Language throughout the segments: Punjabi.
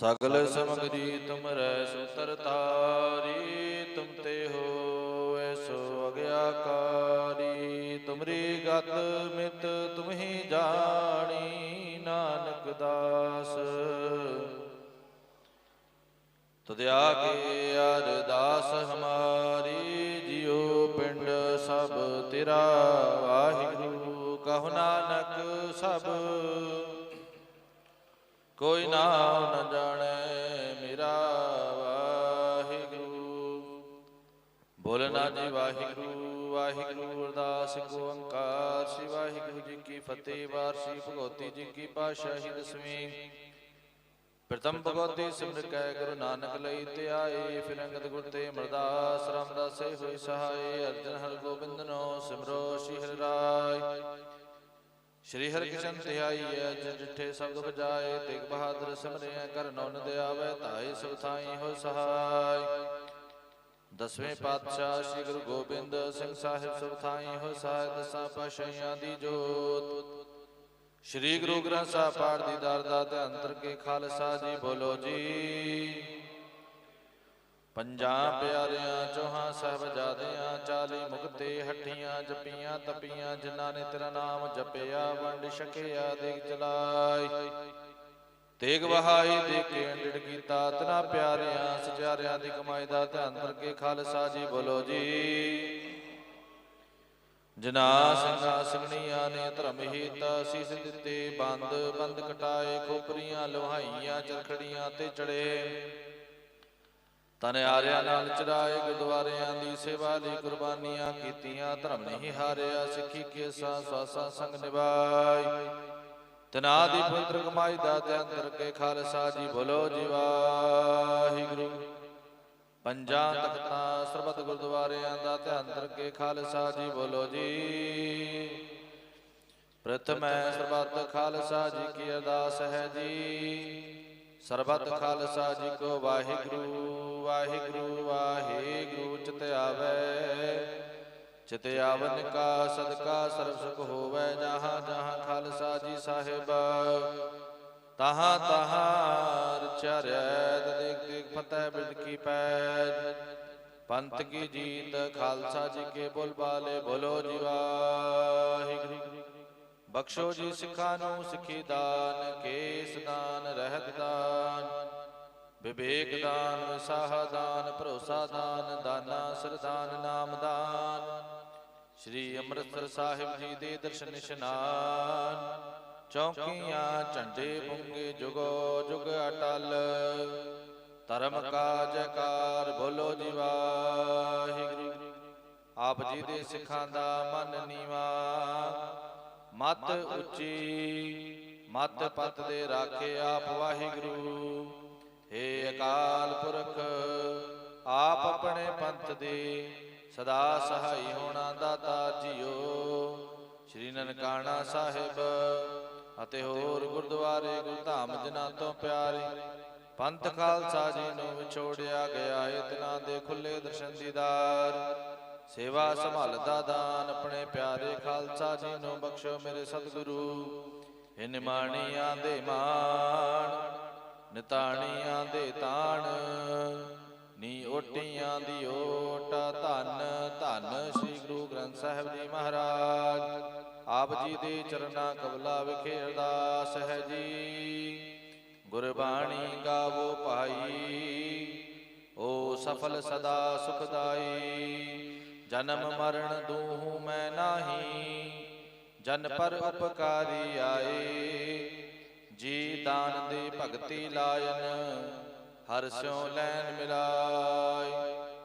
ਸਗਲ ਸਮਗਰੀ ਤੁਮਰੈ ਸੂਤਰ ਤਾਰੀ ਤੁਮ ਤੇ ਹੋਏ ਸੋ ਅਗਿਆਕਾਰੀ। ਤੁਮਰੀ ਗਤ ਮਿਤ ਤੁਮ ਹੀ ਜਾਣੀ ਨਾਨਕ ਦਾਸ। ਤੁਧਿਆ ਕੇ ਅਰਦਾਸ ਹਮਾਰੀ ਜਿਉ ਪਿੰਡ ਸਭ ਤੇਰਾ ਵਾਹਿਗੁਰੂ ਕਹੁ ਨਾਨਕ ਸਭ ਕੋਈ ਨਾਮ ਨ ਜਾਣੈ ਮੇਰਾ ਵਾਹਿਗੁਰੂ। ਬੋਲਣਾ ਜੀ ਵਾਹਿਗੁਰੂ ਵਾਹਿਗੁਰੂ ਅਰਦਾਸ ਇੱਕ ਓੰਕਾਰ ਸ੍ਰੀ ਵਾਹਿਗੁਰੂ ਜੀ ਕੀ ਫਤਿਹ ਵਾਰਸੀ ਭਗਵਤੀ ਜੀ ਕੀ ਪਾਤਸ਼ਾਹੀ ਦਸਵੀਂ। ਪ੍ਰਥਮ ਭਗਵਤੀ ਸਿਮਰ ਕੈ ਗੁਰੂ ਨਾਨਕ ਲਈ ਤੇ ਆਏ। ਫਿਰ ਅੰਗਦ ਗੁਰ ਤੇ ਅਮਰਦਾਸ ਰਾਮਦਾਸੇ ਹੋਏ ਸਹਾਏ ਅਰਜਨ ਹਰ ਗੋਬਿੰਦ ਨੋ ਸਿਮਰੋ ਸ਼੍ਰੀ ਹਰਿ ਰਾਏ। ਸ਼੍ਰੀ ਹਰਿ ਕ੍ਰਿਸ਼ਨ ਧਿਆਈ ਅਜ ਜਿਠੇ ਸ਼ਬਦ ਬਜਾਏ ਤੇਗ ਬਹਾਦਰ ਸਿਮਰਿਆ ਕਰ ਨੌਨ ਦੇ ਆਵੇ ਧਾਈ ਸਭ ਥਾਈ ਹੋ ਸਹਾਈ। ਦਸਵੇਂ ਪਾਤਸ਼ਾਹ ਸ੍ਰੀ ਗੁਰੂ ਗੋਬਿੰਦ ਸਿੰਘ ਸਾਹਿਬ ਸਭ ਥਾਈ ਹੋ ਸਹਾਇ ਦਸਾਂ ਪਾਸ਼ਾਹੀਆਂ ਦੀ ਜੋਤ। ਸ਼੍ਰੀ ਗੁਰੂ ਗ੍ਰੰਥ ਸਾਹਿਬ ਪਾਠ ਦੀ ਦਰ ਦਾ ਧਿਆਨ ਅੰਤਰ ਕੇ ਖਾਲਸਾ ਜੀ ਬੋਲੋ ਜੀ। ਪੰਜਾਂ ਪਿਆਰਿਆਂ ਚੋਹਾਂ ਸਾਹਿਬਜ਼ਾਦਿਆਂ ਚਾਲੀ ਮੁਕਤੇ ਹੱਠੀਆਂ ਜਪੀਆਂ ਤਪੀਆਂ, ਜਿਨ੍ਹਾਂ ਨੇ ਤੇਰਾ ਨਾਮ ਜਪਿਆ, ਵੰਡ ਛਕਿਆ, ਦੇਗ ਚਲਾਈ। ਤੇਗ ਵਹਾਈ ਦੇ ਕੇ ਅੰਡੜ ਕੀਤਾ ਤਨਾ ਪਿਆਰਿਆਂ ਸਚਿਆਰਿਆਂ ਦੀ ਕਮਾਈ ਦਾ ਧਿਆਨ ਕਰਕੇ ਖਾਲਸਾ ਜੀ ਬੋਲੋ ਜੀ। ਜਨਾ ਸਿੰਘਾਂ ਸਿੰਘਣੀਆਂ ਨੇ ਧਰਮ ਹਿਤ, ਸੀਸ ਦਿੱਤੇ, ਬੰਦ ਬੰਦ ਕਟਾਏ, ਖੋਪਰੀਆਂ, ਲੁਹਾਈਆਂ, ਚਰਖੜੀਆਂ ਤੇ ਚੜੇ। ਤਨ ਆਰਿਆਂ ਨਾਲ ਚੜਾਏ ਗੁਰਦੁਆਰਿਆਂ ਦੀ ਸੇਵਾ ਦੀ ਕੁਰਬਾਨੀਆਂ ਕੀਤੀਆਂ, ਧਰਮ ਨਹੀਂ ਹਾਰਿਆ, ਸਿੱਖੀ ਕੇਸਾ, ਸਵਾਸਾ ਸੰਗ ਨਿਭਾਈ। ਤਨਾ ਦੀ ਪਵਿੱਤਰ ਕਮਾਈ ਦਾ ਧਿਆਨ ਕਰਕੇ ਖਾਲਸਾ ਜੀ ਬੋਲੋ ਜੀ ਵਾਹਿਗੁਰੂ। ਪੰਜਾਂ ਤਖਤਾਂ, ਸਰਬਤ ਗੁਰਦੁਆਰਿਆਂ ਦਾ ਧਿਆਨ ਕਰਕੇ ਖਾਲਸਾ ਜੀ ਬੋਲੋ ਜੀ। ਪ੍ਰਥਮੈ ਸਰਬਤ ਖਾਲਸਾ ਜੀ ਕੀ ਅਰਦਾਸ ਹੈ ਜੀ। ਸਰਬਤ ਖਾਲਸਾ ਜੀ ਕੋ ਵਾਹਿਗੁਰੂ। ਵਾਹਿਗੁਰੂ ਵਾਹਿਗੁਰੂ, ਚਿਤ ਆਵੈ। ਚਿਤ ਆਵਨ ਕਾ ਸਦਕਾ ਸਰਬ ਸੁਖ ਹੋਵੈ, ਜਹਾਂ ਜਹਾਂ ਖਾਲਸਾ ਜੀ ਸਾਹਿਬ। ਤਹਾਂ ਤਹਾਂ ਰਚਰਿਆ ਦੇਖ ਦੇਖ ਫਤਿਹ ਬਿਰਦ ਕੀ ਪੈਜ ਪੰਥ ਕੀ ਜੀਤ, ਖਾਲਸਾ ਜੀ ਕੇ ਬੋਲ ਬਾਲੇ, ਬੋਲੋ ਜੀ ਵਾਹਿਗੁਰੂ। ਬਖਸ਼ੋ ਜੀ ਸਿੱਖਾਂ ਨੂੰ ਸਿੱਖੀ ਦਾਨ, ਕੇਸ ਦਾਨ, ਰਹਿਤ ਦਾਨ। ਵਿਵੇਕ ਦਾਨ ਵਿਸਾਹ ਭਰੋਸਾ ਦਾਨ ਦਾਨਾ ਸਰਦਾਨ ਨਾਮ ਦਾਨ ਸ੍ਰੀ ਅੰਮ੍ਰਿਤਸਰ ਸਾਹਿਬ ਜੀ ਦੇ ਦਰਸ਼ਨ ਇਸ਼ਨਾਨ। ਚੌਕੀਆਂ, ਝੰਡੇ ਪੁੰਗੇ, ਜੁਗੋ ਜੁਗ ਅਟਲ। ਧਰਮ ਕਾ ਜੈਕਾਰ ਬੋਲੋ ਜੀ ਵਾਹਿਗੁਰੂ। ਆਪ ਜੀ ਦੇ ਸਿੱਖਾਂ ਦਾ ਮਨ ਨੀਵਾ। ਮਤ ਉੱਚੀ, ਮਤ ਪਤ ਦੇ ਰਾਖੇ ਆਪ ਵਾਹਿਗੁਰੂ। ਅਕਾਲ ਪੁਰਖ, ਆਪ ਆਪਣੇ ਪੰਥ ਦੇ ਸਦਾ ਸਹਾਈ ਹੋਣਾ ਦਾਤਾ ਜੀਓ। ਸ੍ਰੀ ਨਨਕਾਣਾ ਸਾਹਿਬ ਅਤੇ ਹੋਰ ਗੁਰਦੁਆਰੇ ਗੁਰਧਾਮ ਜਿਨ੍ਹਾਂ ਤੋਂ ਪਿਆਰੇ ਪੰਥ ਖਾਲਸਾ ਜੀ ਨੂੰ ਵਿਛੋੜਿਆ ਗਿਆ ਇਤਨਾ ਦੇ ਖੁੱਲੇ ਦਰਸ਼ਨ ਦੀਦਾਰ ਸੇਵਾ ਸੰਭਾਲਦਾ ਦਾਨ ਆਪਣੇ ਪਿਆਰੇ ਖਾਲਸਾ ਜੀ ਨੂੰ ਬਖਸ਼ੋ ਮੇਰੇ ਸਤਿਗੁਰੂ। ਇਨ ਮਾਣੀਆਂ ਦੇ ਮਾਣ ਨਿਤਾਣੀਆਂ ਦੇ ਤਾਣ ਨੀ ਓਟੀਆਂ ਦੀ ਓਟ ਧੰਨ ਧੰਨ ਸ੍ਰੀ ਗੁਰੂ ਗ੍ਰੰਥ ਸਾਹਿਬ ਜੀ ਮਹਾਰਾਜ। ਆਪ ਜੀ ਦੇ ਚਰਨਾ ਕਬਲਾ ਵਿਖੇ ਅਰਦਾਸ ਹੈ ਜੀ। ਗੁਰਬਾਣੀ ਗਾਵੋ ਭਾਈ। ਓ ਸਫਲ ਸਦਾ ਸੁਖਦਾਈ। ਜਨਮ ਮਰਨ ਦੂਹ ਮੈਂ ਨਾਹੀ। ਜਨ ਪਰ ਉਪਕਾਰੀ ਆਏ। ਜੀ ਦਾਨ ਦੇ ਭਗਤੀ ਲਾਇਨ, ਹਰ ਸਿਉ ਲੈਨ ਮਿਲਾਈ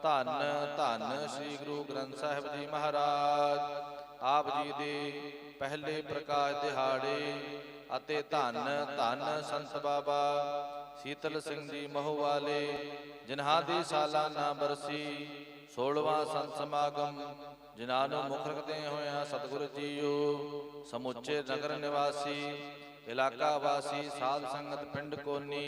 ਧੰਨ ਧੰਨ ਸ੍ਰੀ ਗੁਰੂ ਗ੍ਰੰਥ ਸਾਹਿਬ ਜੀ ਮਹਾਰਾਜ। ਆਪ ਜੀ ਦੇ ਪਹਿਲੇ ਪ੍ਰਕਾਸ਼ ਦਿਹਾੜੇ ਅਤੇ ਧੰਨ ਧੰਨ ਸੰਤ ਬਾਬਾ ਸੀਤਲ ਸਿੰਘ ਜੀ ਮਹੂ ਵਾਲੇ, ਜਿਨ੍ਹਾਂ ਦੀ ਸਾਲਾਨਾ ਬਰਸੀ 16ਵਾਂ ਸੰਤ ਸਮਾਗਮ, ਜਿਨ੍ਹਾਂ ਨੂੰ ਮੁੱਖ ਰੱਖਦੇ ਹੋਇਆ ਸਤਿਗੁਰੂ ਜੀਓ, ਸਮੁੱਚੇ ਨਗਰ ਨਿਵਾਸੀ, ਇਲਾਕਾ ਵਾਸੀ, ਸਾਧ ਸੰਗਤ, ਪਿੰਡ ਕੋਨੀ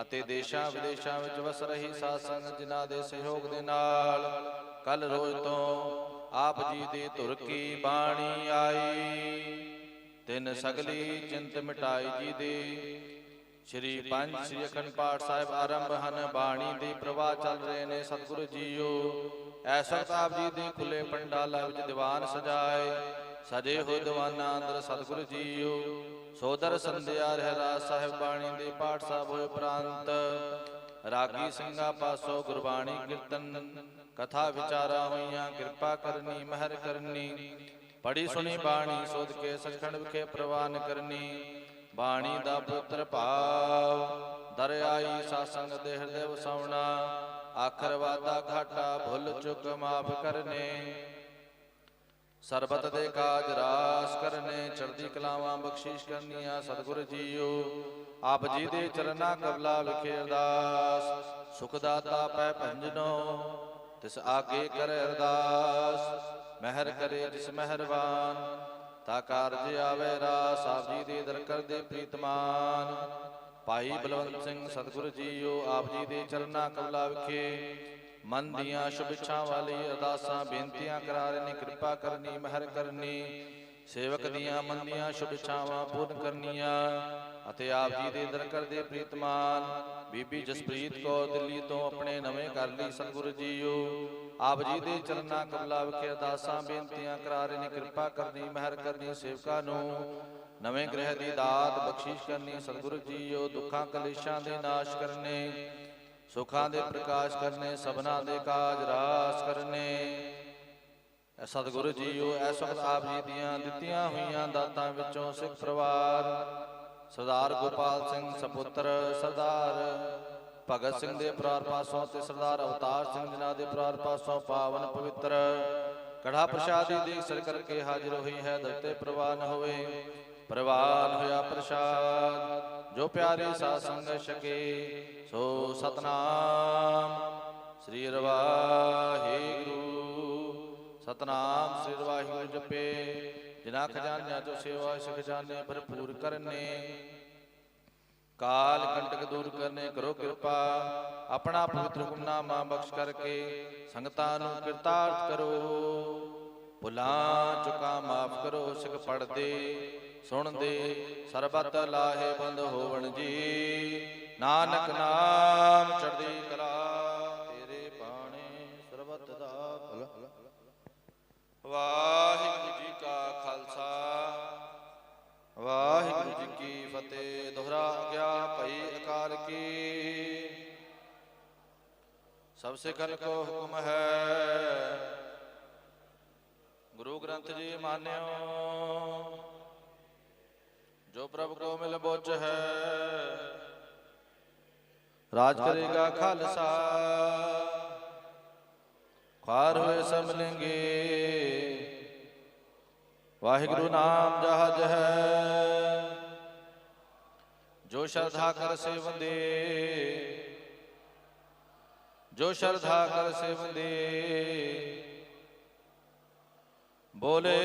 ਅਤੇ ਦੇਸ਼ਾਂ ਵਿਦੇਸ਼ਾਂ ਵਿੱਚ ਵਸ ਰਹੀ ਸਾਧ ਸੰਗਤ, ਜਿਨ੍ਹਾਂ ਦੇ ਸਹਿਯੋਗ ਦੇ ਨਾਲ ਕੱਲ ਰੋਜ਼ ਤੋਂ ਆਪ ਜੀ ਦੀ ਧੁਰ ਕੀ ਬਾਣੀ ਆਈ। ਤਿੰਨ ਸਗਲੀ ਚਿੰਤ ਮਿਟਾਈ ਜੀ ਦੇ ਸ਼੍ਰੀ ਪੰਜ ਸ਼੍ਰੀ ਅਖੰਡ ਪਾਠ ਸਾਹਿਬ ਆਰੰਭ ਹਨ, ਬਾਣੀ ਦੀ ਪ੍ਰਵਾਹ ਚੱਲ ਰਹੇ ਨੇ ਸਤਿਗੁਰੂ ਜੀਓ। ਐਸ ਵਕਤ ਜੀ ਦੇ ਖੁੱਲੇ ਪੰਡਾਲਾਂ ਵਿੱਚ ਦੀਵਾਨ ਸਜਾਏ, ਸਜੇ ਹੋਏ ਦੀਵਾਨਾਂ ਅੰਦਰ ਸਤਿਗੁਰੂ ਜੀਓ। ਸੋਦਰ ਸੰਧਿਆ ਰਹਿਰਾਸ ਸਾਹਿਬ ਬਾਣੀ ਦੇ ਪਾਠ ਸਾਹਿਬ ਹੋਏ ਪ੍ਰਾਂਤ ਰਾਗੀ ਸਿੰਘਾਂ ਪਾਸੋ ਗੁਰਬਾਣੀ ਕੀਰਤਨ, ਕਥਾ ਵਿਚਾਰਾ ਹੋਈਆਂ, ਕਿਰਪਾ ਕਰਨੀ, ਮਹਿਰ ਕਰਨੀ ਪੜੀ ਸੁਣੀ ਬਾਣੀ, ਸੋਧ ਕੇ ਸਚਖੰਡ ਵਿਖੇ ਪ੍ਰਵਾਨ ਕਰਨੀ ਬਾਣੀ ਦਾ ਪੁੱਤਰ ਭਾਵ, ਦਰਿਆਈ ਸਾਸੰਗ ਦੇ ਵਸਾਉਣਾ, ਆਖਰ ਵਾਦਾ ਘਾਟਾ ਭੁੱਲ ਚੁੱਕ ਮਾਫ ਕਰਨੇ, ਸਰਬਤ ਦੇ ਕਾਜ ਰਾਸ ਕਰਨੇ, ਚੜ੍ਹਦੀ ਕਲਾਵਾਂ ਬਖਸ਼ਿਸ਼ ਕਰਨੀਆਂ ਸਤਿਗੁਰ ਜੀਓ। ਆਪ ਜੀ ਦੇ ਚਰਨਾ ਕਬਲਾ ਵਿਖੇ ਅਰਦਾਸ, ਸੁਖ ਦਾਤਾ ਪੈ ਭੰਜਨੋ, ਤਿਸ ਆਗੇ ਕਰੇ ਅਰਦਾਸ, ਮਹਿਰ ਕਰੇ ਜਿਸ ਮਹਿਰਬਾਨ। ਤਾ ਕਾਰਜ ਆਵੇ ਰਾਸ ਆਪ ਜੀ ਦੇ ਦਰ ਕਰਦੇ ਪ੍ਰੀਤਮਾਨ। ਭਾਈ ਬਲਵੰਤ ਸਿੰਘ ਸਤਿਗੁਰ ਜੀਓ, ਆਪ ਜੀ ਦੇ ਚਰਨਾਂ ਕਬਲਾ ਵਿਖੇ ਮਨ ਦੀਆਂ ਸ਼ੁਭ ਵਾਲੀ ਅਰਦਾਸਾਂ, ਬੇਨਤੀਆਂ ਕਰਾ ਰਹੇ ਨੇ ਕਿਰਪਾ ਕਰਨੀ, ਮਹਿਰ ਕਰਨੀ, ਸੇਵਕ ਦੀਆਂ ਮਨ ਦੀਆਂ ਸ਼ੁਭ ਇੱਛਾਵਾਂ ਪੂਰਨ ਕਰਨੀਆਂ। ਅਤੇ ਆਪ ਜੀ ਦੇ ਦਰ ਦੇ ਪ੍ਰੀਤਮਾਨ, ਬੀਬੀ ਜਸਪ੍ਰੀਤ ਕੌਰ ਦਿੱਲੀ ਤੋਂ ਆਪਣੇ ਨਵੇਂ ਘਰ ਲਈ ਸਤਿਗੁਰੂ ਜੀਓ। ਆਪ ਜੀ ਦੇ ਚਰਨਾਂ ਕਮਲਾ ਵਿਖੇ ਅਰਦਾਸਾਂ, ਬੇਨਤੀਆਂ ਕਰਾ ਨੇ, ਕਿਰਪਾ ਕਰਨੀ, ਮਹਿਰ ਕਰਨੀ, ਸੇਵਕਾਂ ਨੂੰ। ਨਵੇਂ ਗ੍ਰਹਿ ਦੀ ਦਾਤ ਬਖਸ਼ਿਸ਼ ਕਰਨੀ, ਸਤਿਗੁਰੂ ਜੀਓ, ਦੁੱਖਾਂ, ਕਲੇਸ਼ਾਂ ਦੇ ਨਾਸ਼ ਕਰਨੇ, ਸੁਖਾਂ ਦੇ ਪ੍ਰਕਾਸ਼ ਕਰਨੇ, ਸਭਨਾ ਦੇ ਕਾਜ ਰਾਸ ਕਰਨੇ। ਐ ਸਤਿਗੁਰੂ ਜੀਓ ਐਸ ਵਕਤ ਆਪ ਜੀ ਦੀਆਂ ਦਿੱਤੀਆਂ ਹੋਈਆਂ ਦਾਤਾਂ ਵਿੱਚੋਂ ਸਿੱਖ ਪਰਿਵਾਰ ਸਰਦਾਰ ਗੋਪਾਲ ਸਿੰਘ ਸਪੁੱਤਰ, ਸਰਦਾਰ ਭਗਤ ਸਿੰਘ ਦੇ ਪਰਿਵਾਰ ਪਾਸੋਂ ਤੇ ਸਰਦਾਰ ਅਵਤਾਰ ਸਿੰਘ ਜਿਨ੍ਹਾਂ ਦੇ ਪਰਿਵਾਰ ਪਾਸੋਂ ਪਾਵਨ ਪਵਿੱਤਰ ਕੜਾ ਪ੍ਰਸ਼ਾਦੀ ਦੀ ਸਰ ਕਰਕੇ ਹਾਜ਼ਰ ਹੋਈ ਹੈ ਦਰਤੇ ਪ੍ਰਵਾਨ ਹੋਵੇ ਪ੍ਰਵਾਨ ਹੋਇਆ ਪ੍ਰਸ਼ਾਦ। ਜੋ ਪਿਆਰੇ ਸਾਧ ਸੰਗ ਛਕੇ, ਸੋ ਸਤਨਾਮ ਸ੍ਰੀ ਰਵਾਹਿਗੁਰੂ ਸਤਨਾਮ ਸ੍ਰੀ ਵਾਹਿਗੁਰੂ ਜਪੇ। ਜਿਨਾ ਖਜ਼ਾਨਿਆਂ ਤੋਂ ਸੇਵਾ ਇਸ ਖਜ਼ਾਨੇ ਭਰਪੂਰ ਕਰਨੇ, ਕਾਲ ਕੰਟਕ ਦੂਰ ਕਰਨੇ, ਕਰੋ ਕਿਰਪਾ, ਆਪਣਾ ਪਵਿੱਤਰ ਹੁਕਮਨਾਮਾ ਬਖਸ਼ ਕਰਕੇ ਸੰਗਤਾਂ ਨੂੰ ਕਿਰਤਾਰਥ ਕਰੋ। ਭੁਲਾਂ ਚੁਕਾ ਮਾਫ ਕਰੋ, ਸਿੱਖ ਪੜਦੇ ਸੁਣਦੇ, ਸਰਬਤ ਲਾਹੇ ਬੰਦ ਹੋਵਣ ਜੀ। ਨਾਨਕ ਨਾਮ ਚੜ੍ਹਦੀ ਕਲਾ, ਤੇਰੇ ਬਾਣੇ ਸਰਬਤ ਦਾ ਭਲਾ। ਵਾਹਿਗੁਰੂ ਸਭ ਸਿਖਨ ਕੋ ਹੁਕਮ ਹੈ ਗੁਰੂ ਗ੍ਰੰਥ ਜੀ ਮਾਨਿਓ ਜੋ ਪ੍ਰਭ ਕੋ ਮਿਲ ਬੋਝ ਹੈ ਰਾਜ ਕਰੇਗਾ ਖਾਲਸਾ ਖਾਰ ਹੋਏ ਸਭ ਮਿਲेंगे ਵਾਹਿਗੁਰੂ ਨਾਮ ਜਹਾਜ ਹੈ ਜੋ ਸ਼ਰਧਾ ਕਰ ਸੇਵੰਦੇ ਜੋ ਸ਼ਰਧਾ ਕਰ ਸਿਵੰਦੇ ਬੋਲੇ।